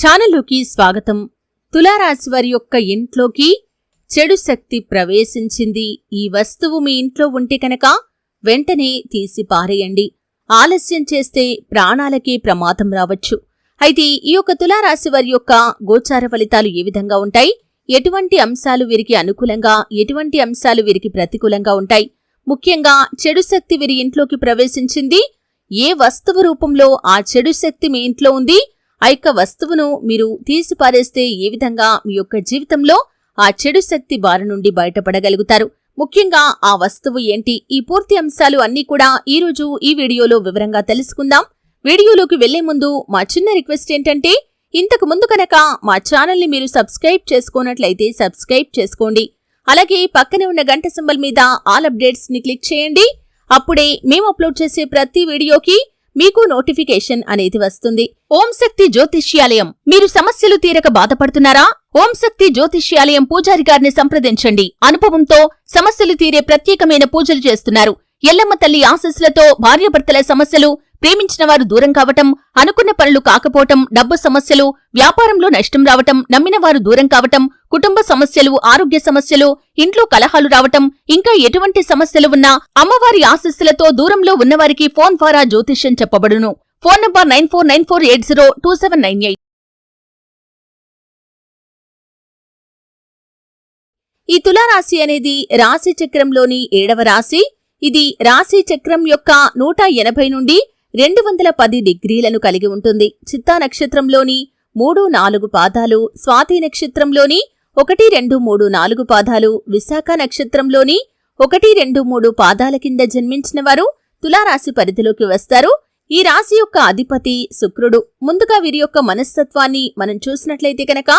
ఛానల్లోకి స్వాగతం. తులారాశి వారి యొక్క ఇంట్లోకి చెడు శక్తి ప్రవేశించింది. ఈ వస్తువు మీ ఇంట్లో ఉంటే కనుక వెంటనే తీసి పారేయండి. ఆలస్యం చేస్తే ప్రాణాలకి ప్రమాదం రావచ్చు. అయితే ఈ యొక్క తులారాశి వారి యొక్క గోచార ఫలితాలు ఏ విధంగా ఉంటాయి? ఎటువంటి అంశాలు వీరికి అనుకూలంగా ఎటువంటి అంశాలు వీరికి ప్రతికూలంగా ఉంటాయి? ముఖ్యంగా చెడు శక్తి వీరి ఇంట్లోకి ప్రవేశించింది. ఏ వస్తువు రూపంలో ఆ చెడు శక్తి మీ ఇంట్లో ఉంది? ఆ యొక్క వస్తువును మీరు తీసిపారేస్తే ఏ విధంగా మీ యొక్క జీవితంలో ఆ చెడు శక్తి బారి నుండి బయటపడగలుగుతారు? ముఖ్యంగా ఆ వస్తువు ఏంటి? ఈ పూర్తి అంశాలు అన్నీ కూడా ఈ రోజు ఈ వీడియోలో వివరంగా తెలుసుకుందాం. వీడియోలోకి వెళ్ళే ముందు మా చిన్న రిక్వెస్ట్ ఏంటంటే ఇంతకు ముందు కనుక మా ఛానల్ని మీరు సబ్స్క్రైబ్ చేసుకున్నట్లయితే సబ్స్క్రైబ్ చేసుకోండి. అలాగే పక్కనే ఉన్న గంట సింబల్ మీద ఆల్ అప్డేట్స్ని క్లిక్ చేయండి. అప్పుడే మేము అప్లోడ్ చేసే ప్రతి వీడియోకి మీకు నోటిఫికేషన్ అనేది వస్తుంది. ఓం శక్తి జ్యోతిష్యాలయం. మీరు సమస్యలు తీరక బాధపడుతున్నారా? ఓం శక్తి జ్యోతిష్యాలయం పూజారి గారిని సంప్రదించండి. అనుభవంతో సమస్యలు తీరే ప్రత్యేకమైన పూజలు చేస్తున్నారు. ఎల్లమ్మ తల్లి ఆశస్సులతో భార్యాభర్తల సమస్యలు ప్రేమించిన వారు దూరం కావటం అనుకున్న పనులు కాకపోవటం డబ్బు సమస్యలు వ్యాపారంలో నష్టం రావటం నమ్మిన వారు దూరం కావటం కుటుంబ సమస్యలు ఆరోగ్య సమస్యలు ఇంట్లో కలహాలు రావటం ఇంకా ఎటువంటి సమస్యలు ఉన్నా అమ్మవారి ఆశస్సులతో దూరంలో ఉన్నవారికి ఫోన్ ద్వారా జ్యోతిష్యం చెప్పబడును. Phone number nine four nine four eight zero two seven nine eight. ఈ తులారాశి అనేది రాశి చక్రంలోని ఏడవ రాశి. ఇది రాశి చక్రం యొక్క నూట ఎనభై నుండి రెండు వందల పది డిగ్రీలను కలిగి ఉంటుంది. చిత్తా నక్షత్రంలోని మూడు నాలుగు పాదాలు స్వాతి నక్షత్రంలోని ఒకటి రెండు మూడు నాలుగు పాదాలు విశాఖ నక్షత్రంలోని ఒకటి రెండు మూడు పాదాల కింద జన్మించిన వారు తులారాశి పరిధిలోకి వస్తారు. ఈ రాశి యొక్క అధిపతి శుక్రుడు. ముందుగా వీరి యొక్క మనస్తత్వాన్ని మనం చూసినట్లయితే కనుక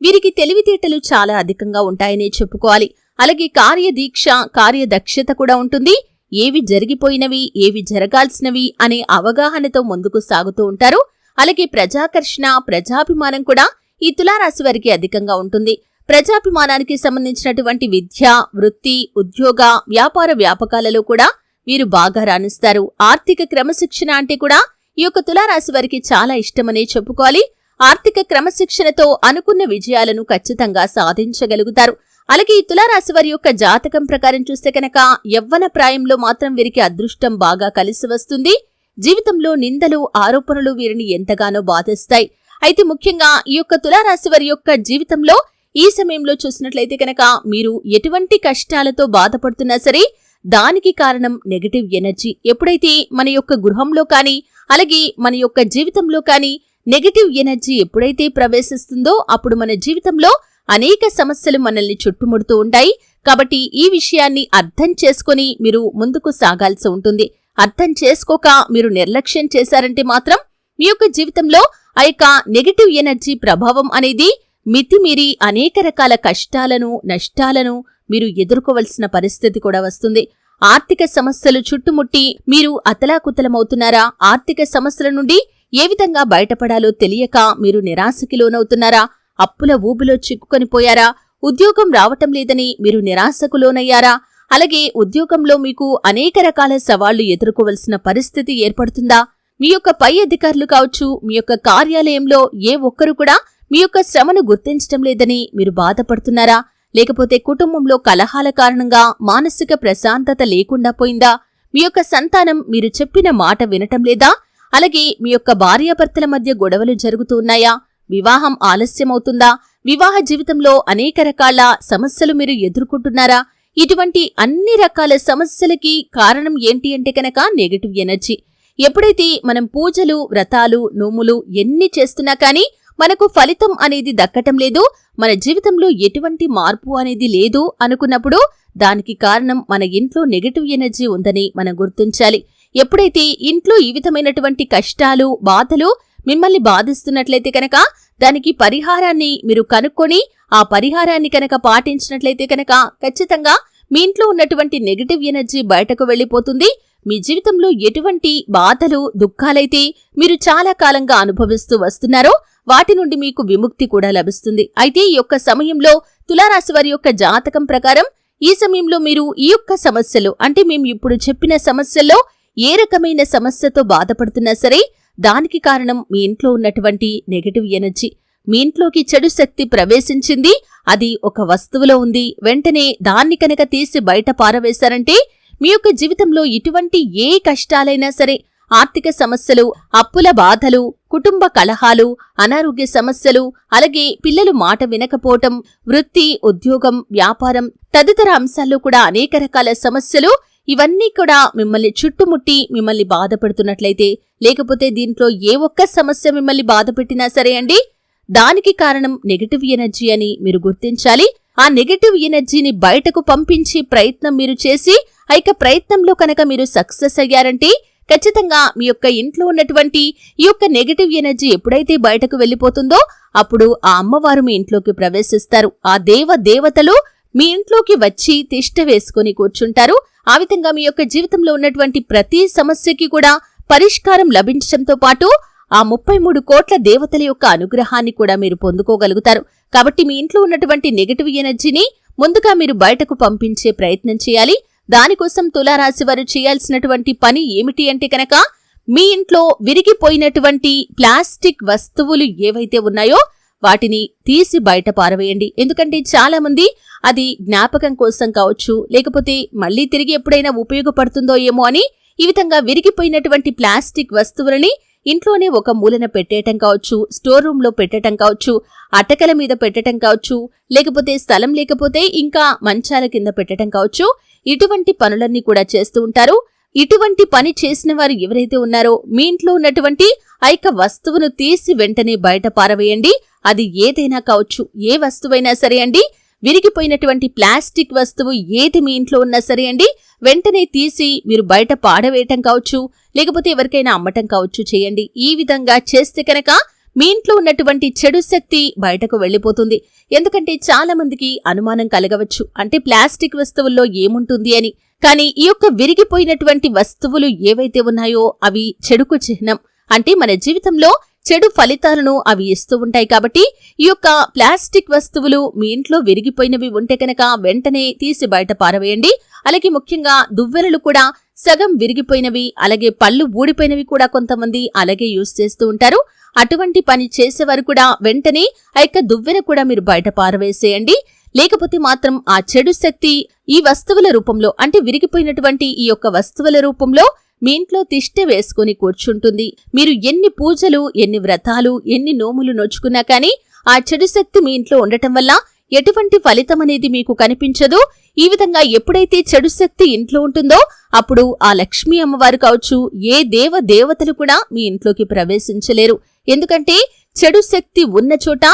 వీరికి తెలివితేటలు చాలా అధికంగా ఉంటాయని చెప్పుకోవాలి. అలాగే కార్యదీక్ష కార్యదక్షత కూడా ఉంటుంది. ఏవి జరిగిపోయినవి ఏవి జరగాల్సినవి అనే అవగాహనతో ముందుకు సాగుతూ ఉంటారు. అలాగే ప్రజాకర్షణ ప్రజాభిమానం కూడా ఈ తులారాశి వారికి అధికంగా ఉంటుంది. ప్రజాభిమానానికి సంబంధించినటువంటి విద్య వృత్తి ఉద్యోగ వ్యాపార వ్యాపకాలలో కూడా వీరు బాగా రాణిస్తారు. ఆర్థిక క్రమశిక్షణ అంటే కూడా ఈ యొక్క తులారాశి వారికి చాలా ఇష్టమనే చెప్పుకోవాలి. ఆర్థిక క్రమశిక్షణతో అనుకున్న విజయాలను ఖచ్చితంగా సాధించగలుగుతారు. అలాగే ఈ తులారాశి వారి యొక్క జాతకం ప్రకారం చూస్తే కనుక యవ్వన ప్రాయంలో మాత్రం వీరికి అదృష్టం బాగా కలిసి వస్తుంది. జీవితంలో నిందలు ఆరోపణలు వీరిని ఎంతగానో బాధిస్తాయి. అయితే ముఖ్యంగా ఈ యొక్క తులారాశి వారి యొక్క జీవితంలో ఈ సమయంలో చూసినట్లయితే కనుక మీరు ఎటువంటి కష్టాలతో బాధపడుతున్నా సరే దానికి కారణం నెగటివ్ ఎనర్జీ ఎప్పుడైతే మన యొక్క గృహంలో కానీ అలాగే మన యొక్క జీవితంలో కానీ నెగటివ్ ఎనర్జీ ఎప్పుడైతే ప్రవేశిస్తుందో అప్పుడు మన జీవితంలో అనేక సమస్యలు మనల్ని చుట్టుముడుతూ ఉంటాయి. కాబట్టి ఈ విషయాన్ని అర్థం చేసుకుని మీరు ముందుకు సాగాల్సి ఉంటుంది. అర్థం చేసుకోక మీరు నిర్లక్ష్యం చేశారంటే మాత్రం మీ యొక్క జీవితంలో ఆ యొక్క నెగటివ్ ఎనర్జీ ప్రభావం అనేది మితిమీరి అనేక రకాల కష్టాలను నష్టాలను మీరు ఎదుర్కోవలసిన పరిస్థితి కూడా వస్తుంది. ఆర్థిక సమస్యలు చుట్టుముట్టి మీరు అతలాకుతలమవుతున్నారా? ఆర్థిక సమస్యల నుండి ఏ విధంగా బయటపడాలో తెలియక మీరు నిరాశకి లోనవుతున్నారా? అప్పుల ఊబిలో చిక్కుకొనిపోయారా ఉద్యోగం రావటం లేదని మీరు నిరాశకు లోనయ్యారా? అలాగే ఉద్యోగంలో మీకు అనేక రకాల సవాళ్ళు ఎదుర్కోవలసిన పరిస్థితి ఏర్పడుతుందా? మీ యొక్క పై అధికారులు కావచ్చు మీ యొక్క కార్యాలయంలో ఏ ఒక్కరు కూడా మీ యొక్క శ్రమను గుర్తించటం లేదని మీరు బాధపడుతున్నారా? లేకపోతే కుటుంబంలో కలహాల కారణంగా మానసిక ప్రశాంతత లేకుండా పోయిందా? మీ యొక్క సంతానం మీరు చెప్పిన మాట వినటం లేదా? అలాగే మీ యొక్క భార్యాభర్తల మధ్య గొడవలు జరుగుతూ ఉన్నాయా? వివాహం ఆలస్యమవుతుందా? వివాహ జీవితంలో అనేక రకాల సమస్యలు మీరు ఎదుర్కొంటున్నారా? ఇటువంటి అన్ని రకాల సమస్యలకి కారణం ఏంటి అంటే కనుక నెగటివ్ ఎనర్జీ ఎప్పుడైతే మనం పూజలు వ్రతాలు నోములు ఎన్ని చేస్తున్నా కానీ మనకు ఫలితం అనేది దక్కటం లేదు మన జీవితంలో ఎటువంటి మార్పు అనేది లేదు అనుకున్నప్పుడు దానికి కారణం మన ఇంట్లో నెగటివ్ ఎనర్జీ ఉందని మనం గుర్తించాలి. ఎప్పుడైతే ఇంట్లో ఈ విధమైనటువంటి కష్టాలు బాధలు మిమ్మల్ని బాధిస్తున్నట్లయితే కనుక దానికి పరిహారాన్ని మీరు కనుక్కొని ఆ పరిహారాన్ని కనుక పాటించినట్లయితే కనుక ఖచ్చితంగా మీ ఇంట్లో ఉన్నటువంటి నెగటివ్ ఎనర్జీ బయటకు వెళ్ళిపోతుంది. మీ జీవితంలో ఎటువంటి బాధలు దుఃఖాలైతే మీరు చాలా కాలంగా అనుభవిస్తూ వస్తున్నారో వాటి నుండి మీకు విముక్తి కూడా లభిస్తుంది. అయితే ఈ యొక్క సమయంలో తులారాశి వారి యొక్క జాతకం ప్రకారం ఈ సమయంలో మీరు ఈ యొక్క సమస్యలు అంటే మేము ఇప్పుడు చెప్పిన సమస్యల్లో ఏ రకమైన సమస్యతో బాధపడుతున్నా సరే దానికి కారణం మీ ఇంట్లో ఉన్నటువంటి నెగటివ్ ఎనర్జీ మీ ఇంట్లోకి చెడు శక్తి ప్రవేశించింది అది ఒక వస్తువులో ఉంది. వెంటనే దాన్ని కనుక తీసి బయట పారవేశారంటే మీ యొక్క జీవితంలో ఇటువంటి ఏ కష్టాలైనా సరే ఆర్థిక సమస్యలు అప్పుల బాధలు కుటుంబ కలహాలు అనారోగ్య సమస్యలు అలాగే పిల్లలు మాట వినకపోవటం వృత్తి ఉద్యోగం వ్యాపారం తదితర అంశాల్లో కూడా అనేక రకాల సమస్యలు ఇవన్నీ కూడా మిమ్మల్ని చుట్టుముట్టి మిమ్మల్ని బాధపెడుతున్నట్లయితే లేకపోతే దీంట్లో ఏ ఒక్క సమస్య మిమ్మల్ని బాధపెట్టినా సరే అండి దానికి కారణం నెగిటివ్ ఎనర్జీ అని మీరు గుర్తించాలి. ఆ నెగటివ్ ఎనర్జీని బయటకు పంపించే ప్రయత్నం మీరు చేసి ఐక ప్రయత్నంలో కనుక మీరు సక్సెస్ అయ్యారంటే ఖచ్చితంగా మీ యొక్క ఇంట్లో ఉన్నటువంటి ఈ యొక్క నెగటివ్ ఎనర్జీ ఎప్పుడైతే బయటకు వెళ్ళిపోతుందో అప్పుడు ఆ అమ్మవారు మీ ఇంట్లోకి ప్రవేశిస్తారు. ఆ దేవ దేవతలు మీ ఇంట్లోకి వచ్చి తిష్ట వేసుకుని కూర్చుంటారు. ఆ విధంగా మీ యొక్క జీవితంలో ఉన్నటువంటి ప్రతి సమస్యకి కూడా పరిష్కారం లభించడంతో పాటు ఆ ముప్పై మూడు కోట్ల దేవతల యొక్క అనుగ్రహాన్ని కూడా మీరు పొందుకోగలుగుతారు. కాబట్టి మీ ఇంట్లో ఉన్నటువంటి నెగటివ్ ఎనర్జీని ముందుగా మీరు బయటకు పంపించే ప్రయత్నం చేయాలి. దానికోసం తులారాశి వారు చేయాల్సినటువంటి పని ఏమిటి అంటే కనుక మీ ఇంట్లో విరిగిపోయినటువంటి ప్లాస్టిక్ వస్తువులు ఏవైతే ఉన్నాయో వాటిని తీసి బయట పారవేయండి. ఎందుకంటే చాలా మంది అది జ్ఞాపకం కోసం కావచ్చు లేకపోతే మళ్ళీ తిరిగి ఎప్పుడైనా ఉపయోగపడుతుందో ఏమో అని ఈ విధంగా విరిగిపోయినటువంటి ప్లాస్టిక్ వస్తువులని ఇంట్లోనే ఒక మూలన పెట్టేయటం కావచ్చు స్టోర్ రూమ్లో పెట్టడం కావచ్చు అటకల మీద పెట్టడం కావచ్చు లేకపోతే స్థలం లేకపోతే ఇంకా మంచాల కింద పెట్టడం కావచ్చు. ఇటువంటి పనులన్నీ కూడా చేస్తూ ఉంటారు. ఇటువంటి పని చేసిన వారు ఎవరైతే ఉన్నారో మీ ఇంట్లో ఉన్నటువంటి ఐక వస్తువును తీసి వెంటనే బయట పారవేయండి. అది ఏదైనా కావచ్చు ఏ వస్తువైనా సరే అండి. విరిగిపోయినటువంటి ప్లాస్టిక్ వస్తువు ఏది మీ ఇంట్లో ఉన్నా సరే అండి వెంటనే తీసి మీరు బయట పాడవేయటం కావచ్చు లేకపోతే ఎవరికైనా అమ్మటం కావచ్చు చేయండి. ఈ విధంగా చేస్తే కనుక మీ ఇంట్లో ఉన్నటువంటి చెడు శక్తి బయటకు వెళ్ళిపోతుంది. ఎందుకంటే చాలా మందికి అనుమానం కలగవచ్చు. అంటే ప్లాస్టిక్ వస్తువుల్లో ఏముంటుంది అని. కానీ ఈ యొక్క విరిగిపోయినటువంటి వస్తువులు ఏవైతే ఉన్నాయో అవి చెడుకు చిహ్నం. అంటే మన జీవితంలో చెడు ఫలితాలను అవి ఇస్తూ ఉంటాయి కాబట్టి ఈ యొక్క ప్లాస్టిక్ వస్తువులు మీ ఇంట్లో విరిగిపోయినవి ఉంటే కనుక వెంటనే తీసి బయట పారవేయండి. అలాగే ముఖ్యంగా దువ్వెనలు కూడా సగం విరిగిపోయినవి అలాగే పళ్ళు ఊడిపోయినవి కూడా కొంతమంది అలాగే యూజ్ చేస్తూ ఉంటారు. అటువంటి పని చేసేవారు కూడా వెంటనే ఆ యొక్క దువ్వెన కూడా మీరు బయట పారవేసేయండి. లేకపోతే మాత్రం ఆ చెడు శక్తి ఈ వస్తువుల రూపంలో అంటే విరిగిపోయినటువంటి ఈ యొక్క వస్తువుల రూపంలో మీ ఇంట్లో తిష్ట వేసుకుని కూర్చుంటుంది. మీరు ఎన్ని పూజలు ఎన్ని వ్రతాలు ఎన్ని నోములు నోచుకున్నా కానీ ఆ చెడు శక్తి మీ ఇంట్లో ఉండటం వల్ల ఎటువంటి ఫలితం అనేది మీకు కనిపించదు. ఈ విధంగా ఎప్పుడైతే చెడు శక్తి ఇంట్లో ఉంటుందో అప్పుడు ఆ లక్ష్మీ అమ్మవారు కావచ్చు ఏ దేవ దేవతలు కూడా మీ ఇంట్లోకి ప్రవేశించలేరు. ఎందుకంటే చెడు శక్తి ఉన్న చోట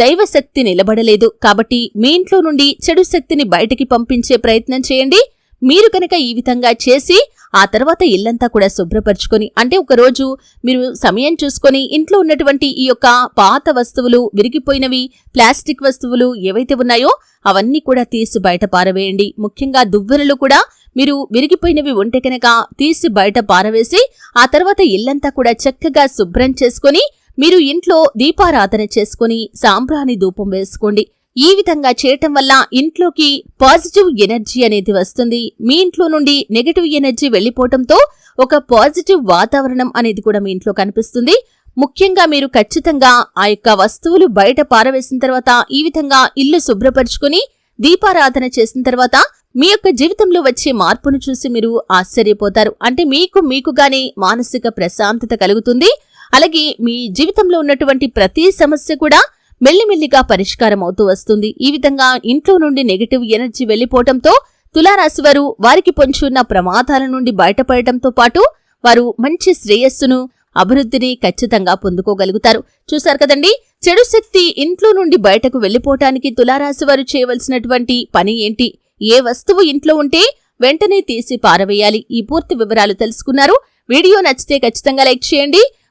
దైవశక్తి నిలబడలేదు. కాబట్టి మీ ఇంట్లో నుండి చెడు శక్తిని బయటికి పంపించే ప్రయత్నం చేయండి. మీరు కనుక ఈ విధంగా చేసి ఆ తర్వాత ఇల్లంతా కూడా శుభ్రపరుచుకొని అంటే ఒకరోజు మీరు సమయం చూసుకొని ఇంట్లో ఉన్నటువంటి ఈ యొక్క పాత వస్తువులు విరిగిపోయినవి ప్లాస్టిక్ వస్తువులు ఏవైతే ఉన్నాయో అవన్నీ కూడా తీసి బయట పారవేయండి. ముఖ్యంగా దువ్వెనలు కూడా మీరు విరిగిపోయినవి ఉంటే కనుక తీసి బయట పారవేసి ఆ తర్వాత ఇల్లంతా కూడా చక్కగా శుభ్రం చేసుకొని మీరు ఇంట్లో దీపారాధన చేసుకుని సాంబ్రాణి ధూపం వేసుకోండి. ఈ విధంగా చేయటం వల్ల ఇంట్లోకి పాజిటివ్ ఎనర్జీ అనేది వస్తుంది. మీ ఇంట్లో నుండి నెగటివ్ ఎనర్జీ వెళ్ళిపోవటంతో ఒక పాజిటివ్ వాతావరణం అనేది కూడా మీ ఇంట్లో కనిపిస్తుంది. ముఖ్యంగా మీరు ఖచ్చితంగా ఆ యొక్క వస్తువులు బయట పారవేసిన తర్వాత ఈ విధంగా ఇల్లు శుభ్రపరుచుకుని దీపారాధన చేసిన తర్వాత మీ యొక్క జీవితంలో వచ్చే మార్పును చూసి మీరు ఆశ్చర్యపోతారు. అంటే మీకు మీకుగానే మానసిక ప్రశాంతత కలుగుతుంది. అలాగే మీ జీవితంలో ఉన్నటువంటి ప్రతి సమస్య కూడా మెల్లిమెల్లిగా పరిష్కారం అవుతూ వస్తుంది. ఈ విధంగా ఇంట్లో నుండి నెగటివ్ ఎనర్జీ వెళ్ళిపోవటంతో తులారాశి వారు వారికి పొంచున్న ప్రమాదాల నుండి బయటపడటంతో పాటు వారు మంచి శ్రేయస్సును అభివృద్ధిని ఖచ్చితంగా పొందుకోగలుగుతారు. చూశారు కదండి? చెడు శక్తి ఇంట్లో నుండి బయటకు వెళ్ళిపోవటానికి తులారాశి వారు చేయవలసినటువంటి పని ఏంటి? ఏ వస్తువు ఇంట్లో ఉంటే వెంటనే తీసి పారవేయాలి. ఈ పూర్తి వివరాలు తెలుసుకున్నారు. వీడియో నచ్చితే ఖచ్చితంగా లైక్ చేయండి.